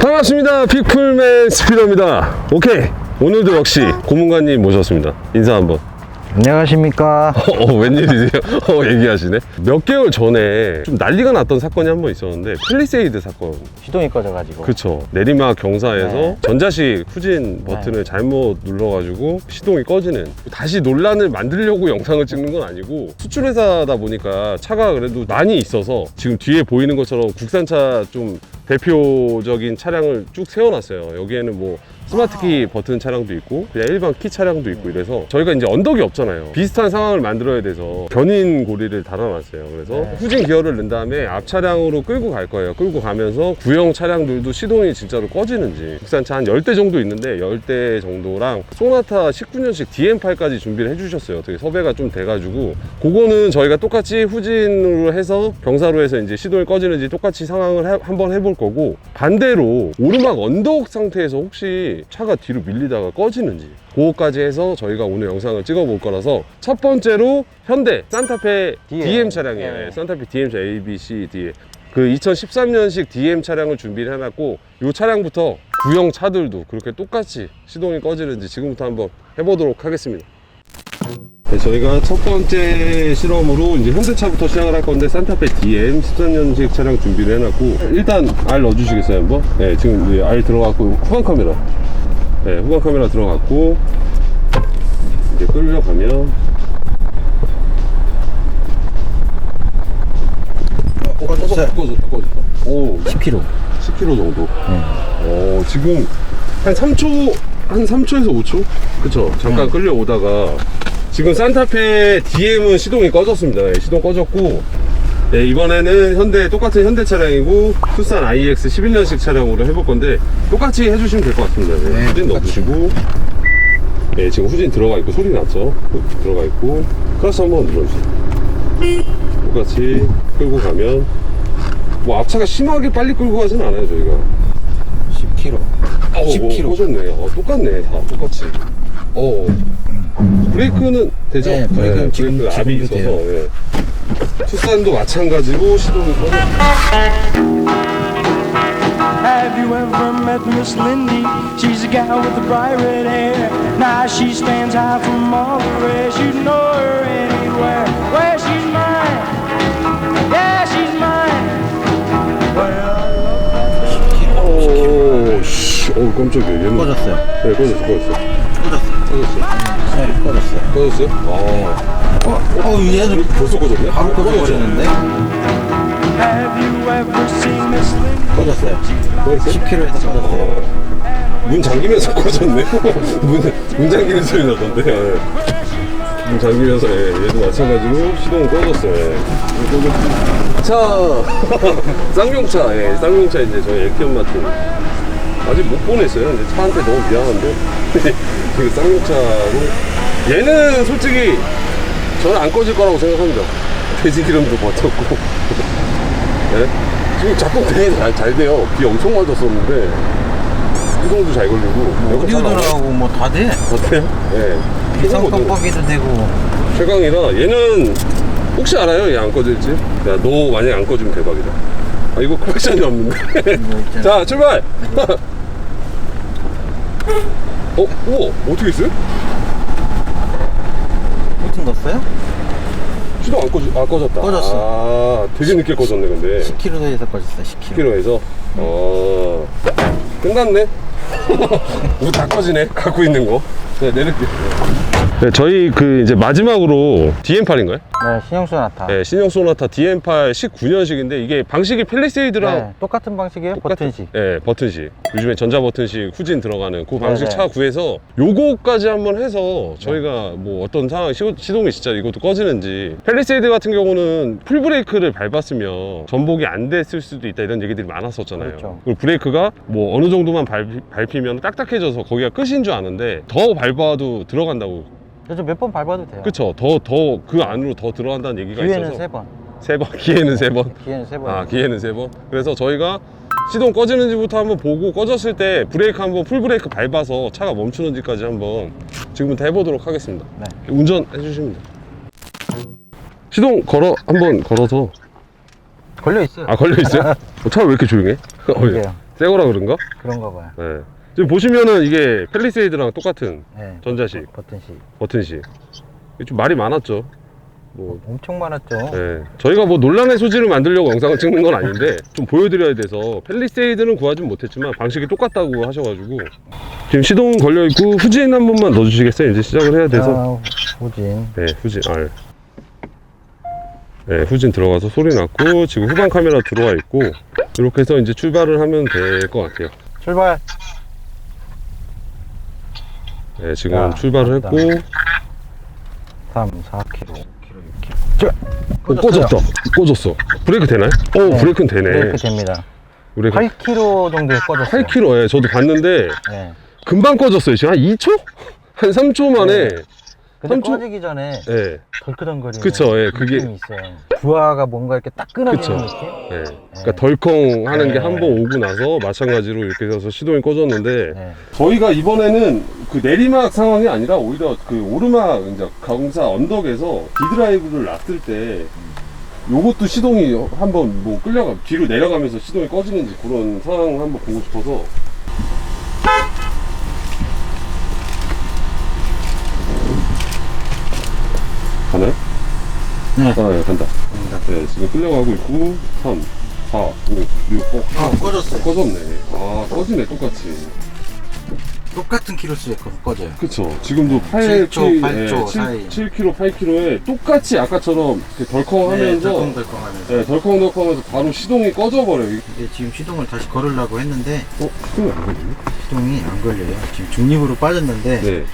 반갑습니다. 픽풀맨 스피더입니다. 오케이. 오늘도 역시 고문관님 모셨습니다. 인사 한번. 안녕하십니까. 어, 웬일이세요? 어, 얘기하시네. 몇 개월 전에 좀 난리가 났던 사건이 한 번 있었는데, 펠리세이드 사건. 시동이 꺼져가지고. 그쵸. 내리막 경사에서 네. 전자식 후진 버튼을 잘못 눌러가지고 시동이 꺼지는. 다시 논란을 만들려고 영상을 찍는 건 아니고, 수출회사다 보니까 차가 그래도 많이 있어서 지금 뒤에 보이는 것처럼 국산차 좀 대표적인 차량을 쭉 세워놨어요. 여기에는 뭐 스마트키 버튼 차량도 있고 그냥 일반 키 차량도 있고 이래서 저희가 이제 언덕이 없잖아요. 비슷한 상황을 만들어야 돼서 견인 고리를 달아놨어요. 그래서 네. 후진 기어를 넣은 다음에 앞 차량으로 끌고 갈 거예요. 끌고 가면서 구형 차량들도 시동이 진짜로 꺼지는지 국산차 한 10대 정도 있는데 10대 정도랑 소나타 19년식 DM8까지 준비를 해주셨어요. 되게 섭외가 좀 돼가지고 그거는 저희가 똑같이 후진으로 해서 경사로해서 이제 시동이 꺼지는지 똑같이 상황을 해- 한번 해볼 거고 반대로 오르막 언덕 상태에서 혹시 차가 뒤로 밀리다가 꺼지는지 그거까지 해서 저희가 오늘 영상을 찍어 볼 거라서 첫 번째로 현대 산타페 DM, DM. 차량이에요. 네. 예, 산타페 DM 차 A, B, C, D 그 2013년식 DM 차량을 준비를 해놨고 이 차량부터 구형 차들도 그렇게 똑같이 시동이 꺼지는지 지금부터 한번 해보도록 하겠습니다. 네, 저희가 첫 번째 실험으로 이제 현대차부터 시작을 할 건데 산타페 DM 13년식 차량 준비를 해놨고 일단 R 넣어주시겠어요 한번? 네 지금 R 들어갔고 후방 카메라 네 후방 카메라 들어갔고 이제 끌려가면 꺼졌어요. 꺼졌다 꺼졌다 오 10kg. 10km 정도. 어, 지금 한 3초, 한 3초에서 5초? 그쵸. 잠깐 끌려오다가 지금 산타페 DM은 시동이 꺼졌습니다. 예, 시동 꺼졌고, 예, 이번에는 현대, 똑같은 현대 차량이고, 투싼 IX 11년식 차량으로 해볼 건데, 똑같이 해주시면 될 것 같습니다. 예, 네, 후진 똑같이. 넣어주시고, 예, 지금 후진 들어가 있고, 소리 났죠? 들어가 있고, 클러스 한번 눌러주세요. 똑같이 끌고 가면, 뭐 앞차가 심하게 빨리 끌고 가진 않아요, 저희가. 10kg. 어, 10kg. 꺼졌네. 어, 똑같네. 다 똑같이. 어. 브레이크는 되죠? 네, 브레이크는 지금- 브레이크 압이 지금도 있어서. 예. 투싼도 마찬가지로 시동이 꺼져. Have you ever met Miss Lindy? She's a gal with the bright red hair. Now she stands high from all the rest. You know her anywhere. Where she's mine. Yeah, she's mine. 오, 씨. 어, 깜짝이야. 얘는. 꺼졌어요. 네, 꺼졌어, 꺼졌어. 꺼졌어. 꺼졌어. 네, 꺼졌어요. 꺼졌어요? 아. 어, 어, 얘는 벌써 꺼졌네? 바로 꺼져버렸는데? 꺼졌어요. 꺼졌어요? 10kg에서 꺼졌어요. 문 잠기면서 꺼졌네. 문, 문 잠기는 소리 나던데. 예. 문 잠기면서, 예, 얘도 마찬가지로 시동은 꺼졌어요. 예. 차, 쌍용차, 예, 쌍용차 이제 저희 액티엄 마틴. 아직 못 보냈어요. 근데 차한테 너무 미안한데. 그 쌍용차로. 얘는 솔직히 저는 안 꺼질 거라고 생각합니다. 돼지 기름도 버텼고. 예? 지금 작동 되게 잘, 잘 돼요. 비 엄청 맞았었는데. 시동도 잘 걸리고. 뭐. 오디오들하고 뭐 다 돼. 어때요? 예. 비상 이거거든. 깜빡이도 되고. 최강이라 얘는 혹시 알아요? 얘 안 꺼질지? 야, 너 만약에 안 꺼지면 대박이다. 아, 이거 콜렉션이 없는데. 뭐 있잖아. 자, 출발! 어, 우와, 어떻게 했어요? 버튼 넣었어요? 시동 안 꺼지, 아, 꺼졌다. 꺼졌어. 아, 되게 늦게 꺼졌네, 근데. 10kg에서 꺼졌어요. 10kg. 10km에서. 어, 끝났네. 이거 다 꺼지네, 갖고 있는 거. 네, 내릴게. 네, 저희 그 이제 마지막으로 DM8인가요? 네, 신형 소나타. 네, 신형 소나타 DM8 19년식인데 이게 방식이 펠리세이드랑 네, 똑같은 방식이에요. 버튼식. 네, 버튼식. 요즘에 전자 버튼식 후진 들어가는 그 방식 네네. 차 구해서 요거까지 한번 해서 저희가 뭐 어떤 상황 시, 시동이 진짜 이것도 꺼지는지 펠리세이드 같은 경우는 풀 브레이크를 밟았으면 전복이 안 됐을 수도 있다 이런 얘기들이 많았었잖아요. 그렇죠. 리고 브레이크가 뭐 어느 정도만 밟히, 밟히면 딱딱해져서 거기가 끝인 줄 아는데 더 밟 아도 들어간다고. 그래서 몇번 밟아도 돼요. 그쵸? 더 더 그 안으로 더 들어간다는 얘기가 기회는 있어서 세 번. 세 번, 기회는 세 번. 기회는 세 번. 아 기회는 세 번. 그래서 저희가 시동 꺼지는지부터 한번 보고 꺼졌을 때 브레이크 한번 풀 브레이크 밟아서 차가 멈추는지까지 한번 지금부터 해보도록 하겠습니다. 네. 운전해 주시면 돼요. 시동 걸어 한번 걸어서 걸려 있어요. 아 걸려 있어요? 어, 차가 왜 이렇게 조용해? 어, 예. 그러게요. 새 거라 그런가? 그런가 봐요. 네. 지금 보시면은 이게 펠리세이드랑 똑같은 네. 전자식 버튼식. 버튼식 이게 좀 말이 많았죠 뭐 엄청 많았죠. 네. 저희가 뭐 논란의 소지를 만들려고 영상을 찍는 건 아닌데 좀 보여드려야 돼서 펠리세이드는 구하진 못했지만 방식이 똑같다고 하셔가지고 지금 시동 걸려 있고 후진 한 번만 넣어주시겠어요? 이제 시작을 해야 돼서 아, 후진. 네 후진 아 네, 후진 들어가서 소리 났고 지금 후방 카메라 들어와 있고 이렇게 해서 이제 출발을 하면 될 것 같아요 출발. 네, 지금 야, 출발을 했고 3, 4km, 5km, 6km. 어, 꺼졌다 꺼졌어 브레이크 되나요? 오 네. 브레이크는 되네 브레이크 됩니다. 브레이크 8km 정도에 꺼졌어요. 8km 예, 저도 봤는데 네. 금방 꺼졌어요 지금 한 2초? 한 3초 만에 근데 삼촌- 꺼지기 전에 예, 덜크덩거리는 그쵸, 예, 그게- 느낌이 있어요. 부하가 뭔가 이렇게 딱 끊어지는 그쵸. 느낌? 예. 그러니까 덜컹 하는 게 네. 한번 오고 나서 마찬가지로 이렇게 해서 시동이 꺼졌는데 네. 저희가 이번에는 그 내리막 상황이 아니라 오히려 그 오르막 이제 경사 언덕에서 디드라이브를 놨을 때 요것도 시동이 한번 뭐 끌려가 뒤로 내려가면서 시동이 꺼지는지 그런 상황 한번 보고 싶어서 가나요? 네. 아, 네, 간다. 네, 지금 끌려가고 있고 3, 4, 5, 6, 어, 아, 꺼졌어요. 꺼졌네. 아, 꺼지네, 똑같이. 똑같은 키로수에 꺼- 꺼져요. 그쵸. 지금도 8, 7초, 8초 7, 사이. 7km, 8km에 똑같이 아까처럼 이렇게 덜컹 하면서 덜컹덜컹하면서. 네, 덜컹덜컹 하면서 바로 시동이 꺼져버려요. 이게 지금 시동을 다시 걸으려고 했는데 어? 시동이 안 걸리네? 시동이 안 걸려요. 지금 중립으로 빠졌는데 네.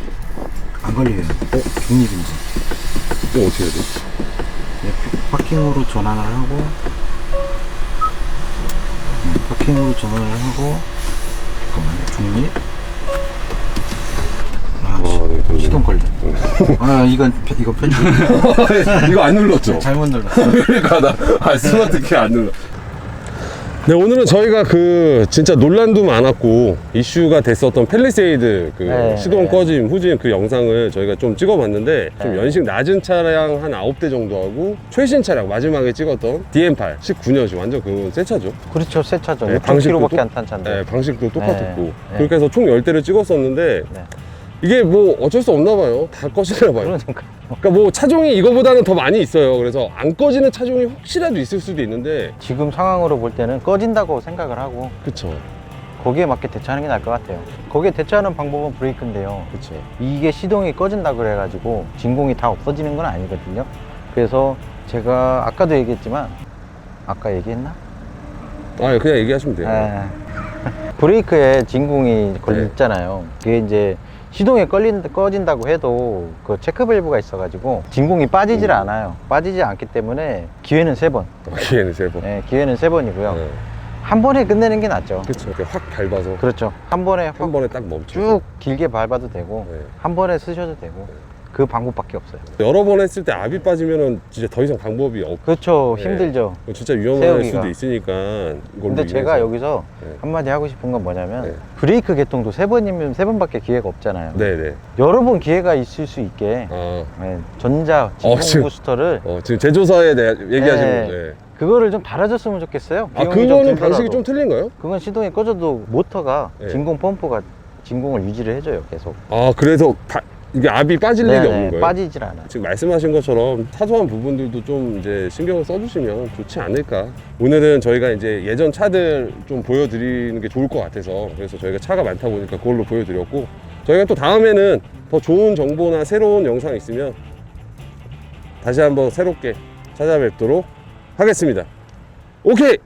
안 걸려요. 어? 중립인지. 이거 어떻게 해야 돼? 네, 파킹으로 전환을 하고 음, 파킹으로 전환을 하고 잠깐만요. 중립. 아, 아, 시- 네, 걸리네. 시동 걸려. 아 이건 편- 이거 편집. 이거 안 눌렀죠? 잘못 눌렀어. 그러니까 나 아, 스마트 키안 눌러. 네, 오늘은 저희가 그 진짜 논란도 많았고 이슈가 됐었던 펠리세이드 그 네, 시동 네. 꺼짐 후진 그 영상을 저희가 좀 찍어봤는데 좀 네. 연식 낮은 차량 한 9대 정도 하고 최신 차량 마지막에 찍었던 DM8 19년식 완전 그건 새 차죠. 그렇죠. 새 차죠. 네, 6km밖에 방식도 안탄 차인데. 네, 방식도 똑같았고 네. 그렇게 해서 총 10대를 찍었었는데 네. 이게 뭐 어쩔 수 없나 봐요. 다 꺼지나 봐요. 그러니까. 그러니까 뭐 차종이 이거보다는 더 많이 있어요. 그래서 안 꺼지는 차종이 혹시라도 있을 수도 있는데 지금 상황으로 볼 때는 꺼진다고 생각을 하고 그쵸. 거기에 맞게 대처하는 게 나을 것 같아요. 거기에 대처하는 방법은 브레이크인데요. 그쵸. 이게 시동이 꺼진다 그래가지고 진공이 다 없어지는 건 아니거든요. 그래서 제가 아까도 얘기했지만 아까 얘기했나? 아 그냥 얘기하시면 돼요. 아, 브레이크에 진공이 걸려 네. 있잖아요. 그게 이제 시동이 걸린, 꺼진다고 해도 그 체크 밸브가 있어가지고 진공이 빠지질 음. 않아요. 빠지지 않기 때문에 기회는 세 번. 기회는 세 번. 네, 기회는 세 번이고요. 네. 한 번에 끝내는 게 낫죠. 이렇게 확 밟아서 그렇죠. 한 번에 한확 번에 딱 멈춰. 쭉 길게 밟아도 되고 네. 한 번에 쓰셔도 되고 그 방법밖에 없어요. 여러 번 했을 때 압이 빠지면은 진짜 더 이상 방법이 없. 그렇죠. 네. 힘들죠. 진짜 위험할 세우기가. 수도 있으니까. 이걸로 근데 제가 인해서. 여기서 네. 한마디 하고 싶은 건 뭐냐면 네. 브레이크 개통도 세 번이면 세 번밖에 기회가 없잖아요. 네네. 여러 번 기회가 있을 수 있게 아, 네, 전자 진공 어, 지금- 부스터를 어, 지금 제조사에 대해 얘기하시는 네. 건데. 그거를 좀 달아줬으면 좋겠어요. 아, 비용이 좀 그거는 들더라도. 방식이 좀 틀린가요? 그건 시동이 꺼져도 모터가 네. 진공 펌프가 진공을 유지를 해줘요. 계속. 아, 그래서 바- 이게 압이 빠질 일이 네네, 없는 거예요? 빠지질 않아요. 지금 말씀하신 것처럼 사소한 부분들도 좀 이제 신경을 써주시면 좋지 않을까. 오늘은 저희가 이제 예전 차들 좀 보여드리는 게 좋을 것 같아서 그래서 저희가 차가 많다 보니까 그걸로 보여드렸고 저희가 또 다음에는 더 좋은 정보나 새로운 영상 있으면 다시 한번 새롭게 찾아뵙도록 하겠습니다. 오케이!